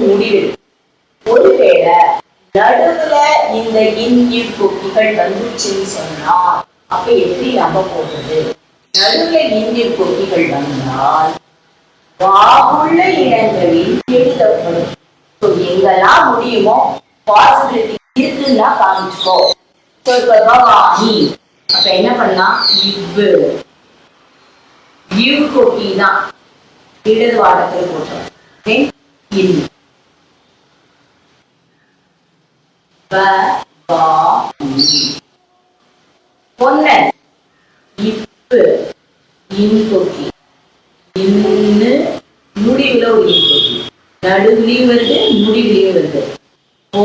நடுவில் இப்ப நம்ம ஒருவேளை நடுவுல இந்த இன்கிப் கொக்கிகள் வந்துச்சுன்னு சொன்னா அப்ப எப்படி நம்ப போடுறது நடுவுல இன்கிப் கொக்கிகள் வந்தால் வாகுள்ள இடங்களில் எழுதப்படும். எங்கெல்லாம் முடியுமோ பாசிபிலிட்டி இருக்குன்னா காமிச்சுக்கோ. So, இப்ப பவானி அப்ப என்ன பண்ணலாம்? இவ்வு. இவ் கொக்கி தான் இடது வாடத்தில் போட்டோம். இன் ப வா நி. பொன்னன் இப்பு இன் இன்னு முடிவுல ஒரு இன் நடுவுலையும் வருது முடிவுலையும் வருது ஓ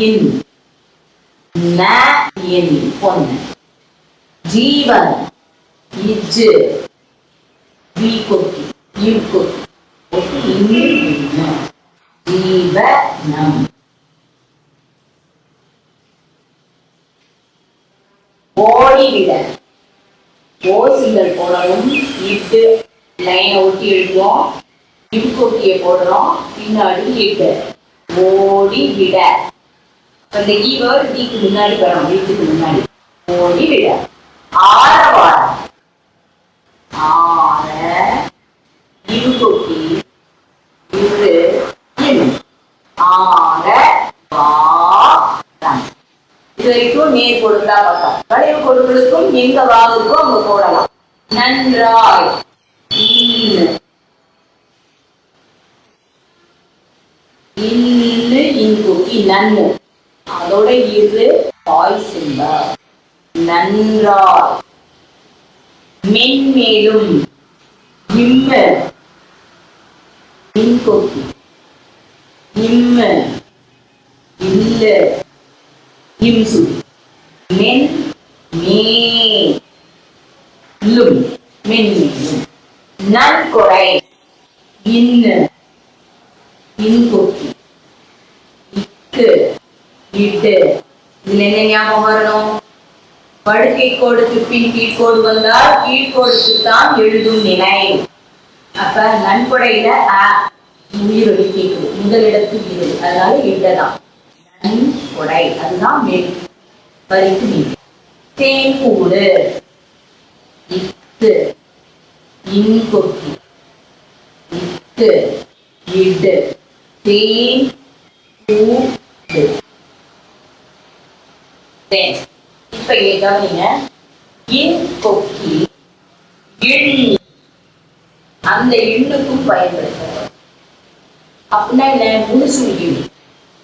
இன் ந இன் பொன்னன் ஜீவன் இஜ்ஜு வி கொக்கி இவ் கொக்கி ஜீவனம் ஓசிகள் போடணும் இட்டு லைனை ஒட்டி எழுதுவோம் இடுக்கொட்டியை போடுறோம். பின்னாடி இட்டு ஓடி விட. அந்த ஈ வேர்டு டீக்கு முன்னாடி வரும். வீட்டுக்கு முன்னாடி. ஓடி விட. ஆரவாரம். ஆர. இடுக்கொட்டி இரு ஆர. இது வரைக்கும் நேர் கொடுத்தா பார்த்தோம் வளைவு கொடுகளுக்கும் எங்க வாகுக்கும் அவங்க போடலாம். நன்றாய். இன்னு இன்னு நன்னு அதோட இரு தாய் சிம்பா. நன்றாய். மென்மேலும் இம்மு இன்கொக்கி இம்மு இல்ல. இம்சு. மென் மே இல்லும் நன்கொடை. இன்னு. இக்கு. இட்டு. இதுல என்ன ஞாபகம் வரணும்? படுக்கை கோடுக்கு பின் கீழ்கோடு வந்தால் கீழ்கோடுக்கு தான் எழுதும் நிலை. அப்ப நன்கொடையில அ உயிரொலி கேட்குது முதலிடத்து இரு. அதனால இடதான் நன்கொடை. அதுதான் மேல். நீங்க தேன் கூடு. இத்து இன்கொக்கி இத்து இடு தேன் கூடு இப்ப கேட்காதீங்க இன் கொக்கி இன் அந்த எண்ணுக்கும் பயன்படுத்தணும். அப்படின்னா என்ன? முழுசுழி எண்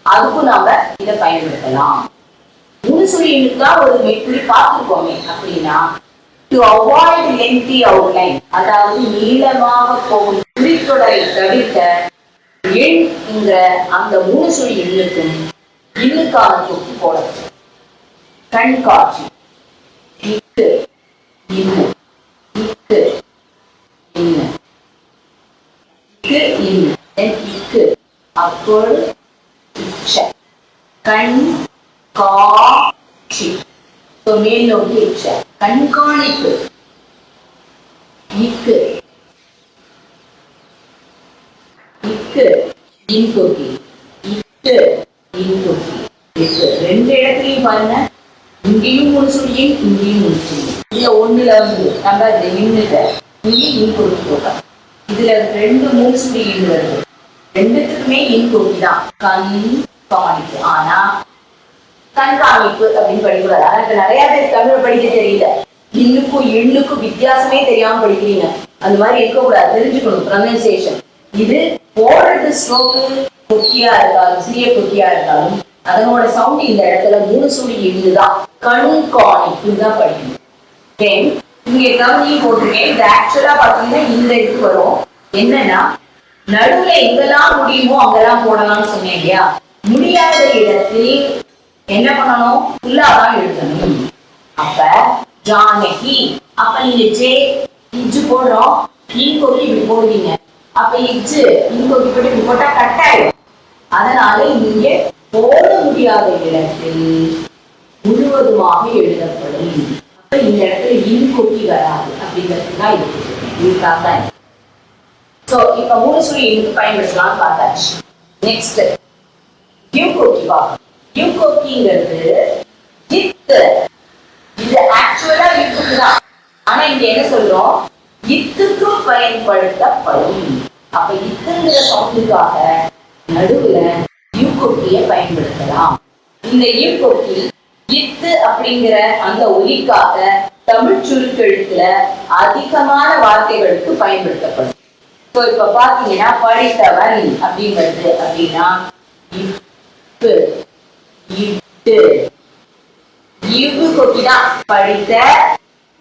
அதுக்கும் நாம இதை பயன்படுத்தலாம். முழுசுழி தான் ஒரு மெட்ரி பார்த்துருக்கோமே அப்படின்னா டு அவாய்ட் லென்த்தி அவுட்லைன் அதாவது நீளமாக போகும் குறித்தொடரை தவிர்க்க எண்ங்கிற அந்த மூணு முழுசுழி எண்ணுக்கும் இன்னுக்கான தொக்கு போடணும் கண்காட்சி இக்கு இன்னு இக்கு இன்னு இக்கு இன்னு இக்கு. அப்பொழு இச்ச. கண் காட்சி மேல் நோக்கி இச்சை. கண்காணிப்பு. இக்கு இக்கு இன்கொக்கி இக்கு இன்கொக்கி இக்கு ரெண்டு இடத்துலையும் பாருங்க. இங்கேயும் ஒரு சொல்லியும் இங்கேயும் ஒரு சொல்லியும் இதுல ஒண்ணுல வந்து நம்ம இந்த இன்னுல இங்கே இன் போட்டோம். இதுல ரெண்டு மூணு சொல்லி இன் வருது. ரெண்டுத்துக்குமே இன் தான் கண் காணிப்பு ஆனா கண்காணிப்பு அப்படின்னு படிக்கூடாது. ஆனா இப்ப நிறைய பேர் தமிழ் படிக்க தெரியல. இன்னுக்கும் எண்ணுக்கும் வித்தியாசமே தெரியாம படிக்கிறீங்க. அந்த மாதிரி இருக்கக்கூடாது. தெரிஞ்சுக்கணும். ப்ரொனன்சியேஷன் இது போடுறது ஸ்ட்ரோக்கு கொக்கியா இருந்தாலும் சிறிய கொக்கியா இருந்தாலும் அதனோட சவுண்ட் இந்த இடத்துல மூணு சுழி இருந்துதான் கண்காணிப்பு தான் படிக்கணும். தென் இங்க கவனி போட்டிருக்கேன். இது ஆக்சுவலா பாத்தீங்கன்னா இந்த இதுக்கு வரும். என்னன்னா நடுவுல எங்கெல்லாம் முடியுமோ அங்கெல்லாம் போடலாம்னு சொன்னேன் இல்லையா? முடியாத இடத்தில் என்ன பண்ணணும்? ஃபுல்லாதான் எழுதணும். அப்ப ஜானகி அப்ப நீங்க ஜே இஜ்ஜு போடுறோம். இன்கோக்கி இப்படி போடுவீங்க. அப்ப இஜ்ஜு இன்கோக்கி இப்படி இப்படி போட்டா கட் ஆயிடும். அதனால நீங்க போட முடியாத இடத்தில் முழுவதுமாக எழுதப்படும். அப்ப இந்த இடத்துல இன்கொக்கி வராது. அப்படிங்கிறதுக்கு இருக்கு இது. இதுக்காக தான் சோ இப்ப மூணு சுழி எதுக்கு பயன்படுத்தலாம்னு பார்த்தாச்சு. நெக்ஸ்ட் யூகோக்கி பார்க்கணும் யூகோக்கிங்கிறது இத்து. இது ஆக்சுவலா யூகோக்கு தான். ஆனா இங்க என்ன சொல்றோம்? இத்துக்கும் பயன்படுத்தப்படும். அப்ப இத்துங்கிற சவுண்டுக்காக நடுவுல யூகோக்கிய பயன்படுத்தலாம். இந்த யூகோக்கி இத்து அப்படிங்கிற அந்த ஒலிக்காக தமிழ் சுருக்கெழுத்துல அதிகமான வார்த்தைகளுக்கு பயன்படுத்தப்படும். இப்போ இப்ப பாத்தீங்கன்னா படித்தவன் அப்படிங்கிறது அப்படின்னா இப்பு இட்டு இவ்வு கொட்டிதான் படித்த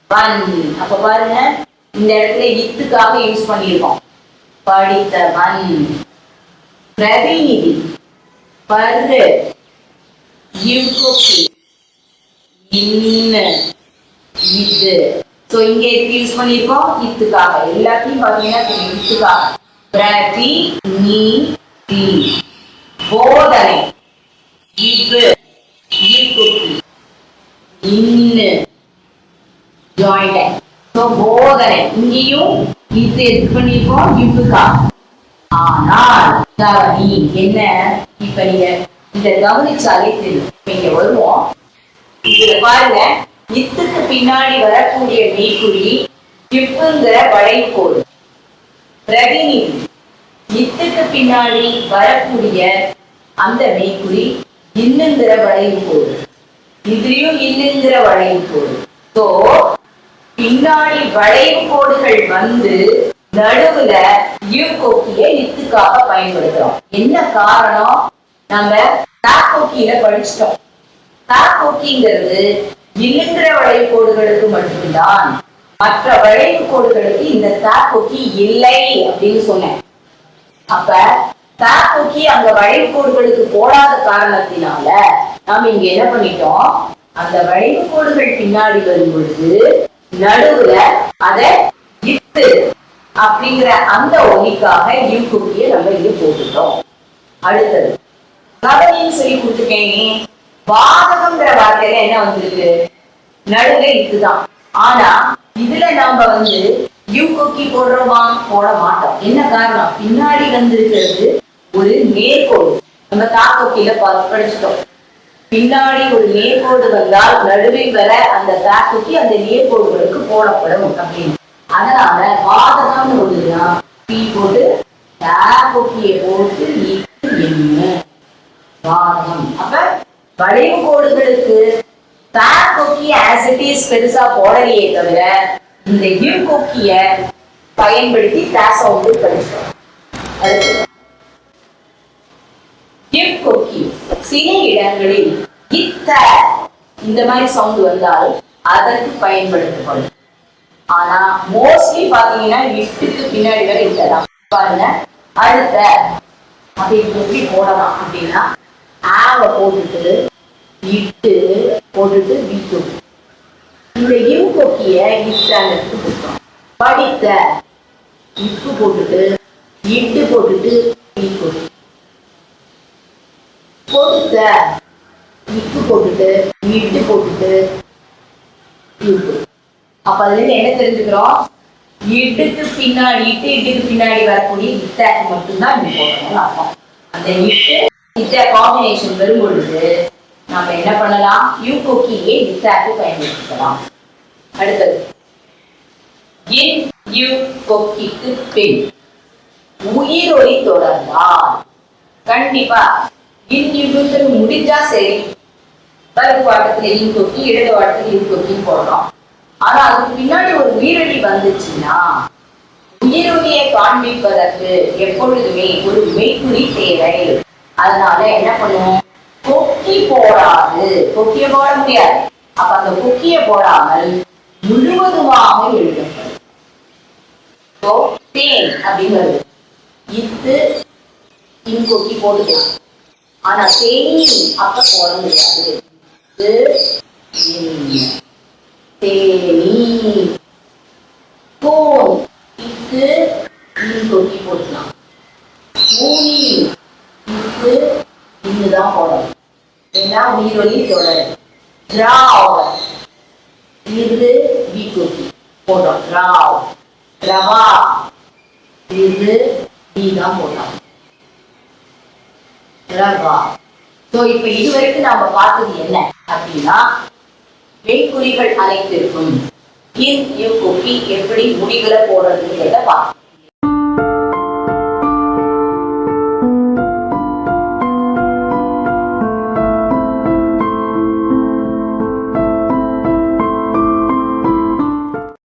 வன் அப்ப பாருங்க இந்த இடத்துல இத்துக்காக யூஸ் பண்ணியிருக்கோம். படித்தவன் பிரதிநிதி பரு இவ்கொப்பி இன்னு இது. ஸோ இங்க எதுக்கு யூஸ் பண்ணியிருக்கோம்? இத்துக்காக. எல்லாத்தையும் பார்த்தீங்கன்னா இத்துக்காக. பிரதி நீ தி போதனை இவ்வு ஈர்க்குப்பி இன்னு ஜாயிண்ட் ஸோ போதனை. இங்கேயும் இது எது பண்ணியிருக்கோம்? இவ்வுக்காக ஆனால் நீ என்ன? இப்ப நீங்க இத கவனிச்சாலே தெரியும். இங்க வருவோம். இதுல பாருங்க. இத்துக்கு பின்னாடி வரக்கூடிய மெய்க்குறி இப்புங்கிற வளைக்கோடு பிரதிநிதி. இத்துக்கு பின்னாடி வரக்கூடிய அந்த மெய்க்குறி இன்னுங்கிற கோடு இதுலயும் இன்னுங்கிற கோடு சோ பின்னாடி வளைவு கோடுகள் வந்து நடுவுல யூகோக்கிய இத்துக்காக பயன்படுத்துறோம். என்ன காரணம்? நம்ம தாக்கோக்கியில படிச்சிட்டோம். தாக்கோக்கிங்கிறது இல்லுங்கிற வளைவு கோடுகளுக்கு மட்டும்தான். மற்ற வளைவு கோடுகளுக்கு இந்த தாக்கோக்கி இல்லை அப்படின்னு சொன்னேன். அப்ப தாக்கோக்கி அங்க வளைவு கோடுகளுக்கு போடாத காரணத்தினால நாம இங்க என்ன பண்ணிட்டோம்? அந்த வளைவு கோடுகள் பின்னாடி வரும் பொழுது நடுவுல அதை இத்து அப்படிங்கிற அந்த ஒலிக்காக யூகுக்கிய நம்ம இங்க போட்டுட்டோம். அடுத்தது கவனின்னு சொல்லி கொடுத்துருக்கேன் வாதகம்ங்கிற வார்த்தையில என்ன வந்திருக்கு? நடுவுல இதுதான் ஆனா இதுல நாம வந்து யூ கொக்கி போடுறோமா? போட மாட்டோம். என்ன காரணம்? பின்னாடி வந்திருக்கிறது ஒரு நேர்கோடு நம்ம தாக்கொக்கியில பார்த்து படிச்சிட்டோம். பின்னாடி ஒரு நேர்கோடு வந்தால் நடுவில் வர அந்த தாக்கொக்கி அந்த நேர்கோடுகளுக்கு போடப்படும் அப்படின்னு. அதனால வாதகம்னு ஒண்ணுனா பி போட்டு தாக்கொக்கியை போட்டு என்ன பாதகம் அப்ப வளைவு கோடுகளுக்கு பேக் ஆசிட்டிஸ் ஆஸ் இட் இஸ் பெருசா போடலையே தவிர இந்த யூ கொக்கிய பயன்படுத்தி டேஸ் வந்து படிச்சோம் அடுத்து கொக்கி சில இடங்களில் இத்த இந்த மாதிரி சவுண்ட் வந்தால் அதற்கு பயன்படுத்தப்படும் ஆனா மோஸ்ட்லி பாத்தீங்கன்னா இட்டுக்கு பின்னாடி வரை இட்டதான் பாருங்க அடுத்த அதை எப்படி போடலாம் அப்படின்னா ஆவை போட்டுட்டு இட்டு போட்டுட்டு விட்டு இந்த இவு கொக்கிய இஷ்டாண்டத்துக்கு கொடுத்தோம் படித்த இப்பு போட்டுட்டு இட்டு போட்டுட்டு விட்டு பொறுத்த இப்பு போட்டுட்டு இட்டு போட்டுட்டு இட்டு அப்ப அதுல இருந்து என்ன தெரிஞ்சுக்கிறோம்? இட்டுக்கு பின்னாடி இட்டு இட்டுக்கு பின்னாடி வரக்கூடிய இட்டாக்கு மட்டும்தான் இப்படி போடணும்னு அர்த்தம். அந்த இட்டு இட்ட காம்பினேஷன் வரும் பொழுது நாம என்ன பண்ணலாம்? யூ கொக்கியே இட்டாக்கு பயன்படுத்தலாம் அடுத்தது. இன் யூ கொக்கிக்கு பின் உயிரொலி தொடர்ந்தால். கண்டிப்பா இன் முடிஞ்சா சரி. வலது வாட்டத்துல இன் கொக்கி இடது வாட்டத்துல இன் கொக்கின்னு போடுறோம் ஆனா அதுக்கு பின்னாடி ஒரு உயிரொலி வந்துச்சுன்னா உயிரொலியை காண்பிப்பதற்கு எப்பொழுதுமே ஒரு மெய்க்குறி தேவை. அதனால என்ன பண்ணுவோம்? கொக்கி போடாது. கொக்கிய போட முடியாது. அப்ப அந்த கொக்கிய போடாமல் முழுவதுமாக எழுதப்படும். அப்படிங்கிறது தேன் அப்படின்னு வருது இத்து இன் கொக்கி போட்டுக்கலாம். ஆனா தேனி அப்ப போட முடியாது தேனி கோன் இத்து இன் கொக்கி போட்டுக்கலாம். மூனி இத்து போடணும். ஏன்னா உயிரொலி தொடர் திராவ இது வீக்கொக்கி போடுறோம் திராவ் ரவா. இது நீ தான் போட்டான் ஸோ இப்போ இதுவரைக்கும் நாம பார்த்தது என்ன அப்படின்னா மெய்குறிகள் அனைத்திற்கும் இன் எப்படி முடிகளை போடுறதுங்கிறத பார்த்தோம்